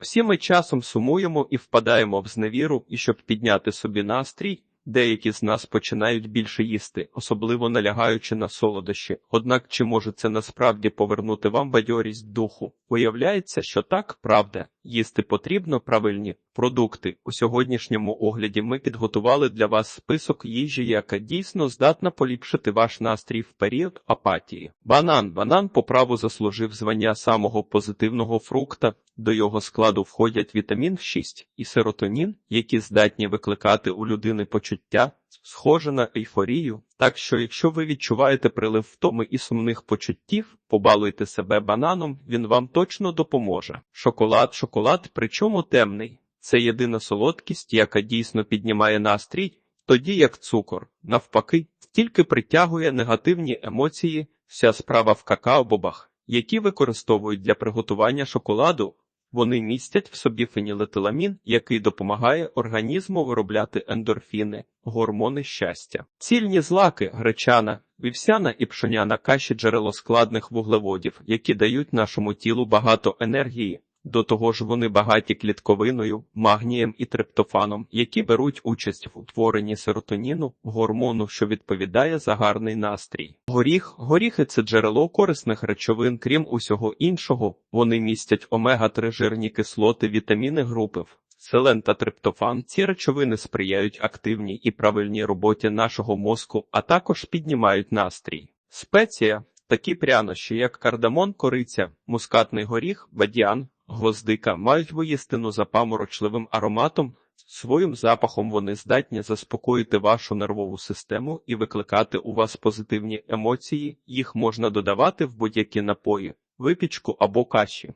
Всі ми часом сумуємо і впадаємо в зневіру, і щоб підняти собі настрій, деякі з нас починають більше їсти, особливо налягаючи на солодощі. Однак чи може це насправді повернути вам бадьорість духу? Виявляється, що так, правда, їсти потрібно правильні продукти. У сьогоднішньому огляді ми підготували для вас список їжі, яка дійсно здатна поліпшити ваш настрій в період апатії. Банан. Банан по праву заслужив звання самого позитивного фрукта. До його складу входять вітамін 6 і серотонін, які здатні викликати у людини почуття, схоже на ейфорію. Так що, якщо ви відчуваєте прилив втоми і сумних почуттів, побалуйте себе бананом, він вам точно допоможе. Шоколад, шоколад, причому темний. Це єдина солодкість, яка дійсно піднімає настрій, тоді як цукор, навпаки, тільки притягує негативні емоції, вся справа в какао-бобах, які використовують для приготування шоколаду. Вони містять в собі фенілетиламін, який допомагає організму виробляти ендорфіни, гормони щастя. Цільні злаки, гречана, вівсяна і пшоняна каші джерело складних вуглеводів, які дають нашому тілу багато енергії. До того ж, вони багаті клітковиною, магнієм і триптофаном, які беруть участь в утворенні серотоніну, гормону, що відповідає за гарний настрій. Горіх, горіхи це джерело корисних речовин, крім усього іншого, вони містять омега-3 жирні кислоти, вітаміни групи. В. Селен та триптофан ці речовини сприяють активній і правильній роботі нашого мозку, а також піднімають настрій. Спеція такі прянощі, як кардамон, кориця, мускатний горіх, бадьян, гвоздика, мають воїстину запаморочливим ароматом. Своїм запахом вони здатні заспокоїти вашу нервову систему і викликати у вас позитивні емоції. Їх можна додавати в будь-які напої, випічку або каші.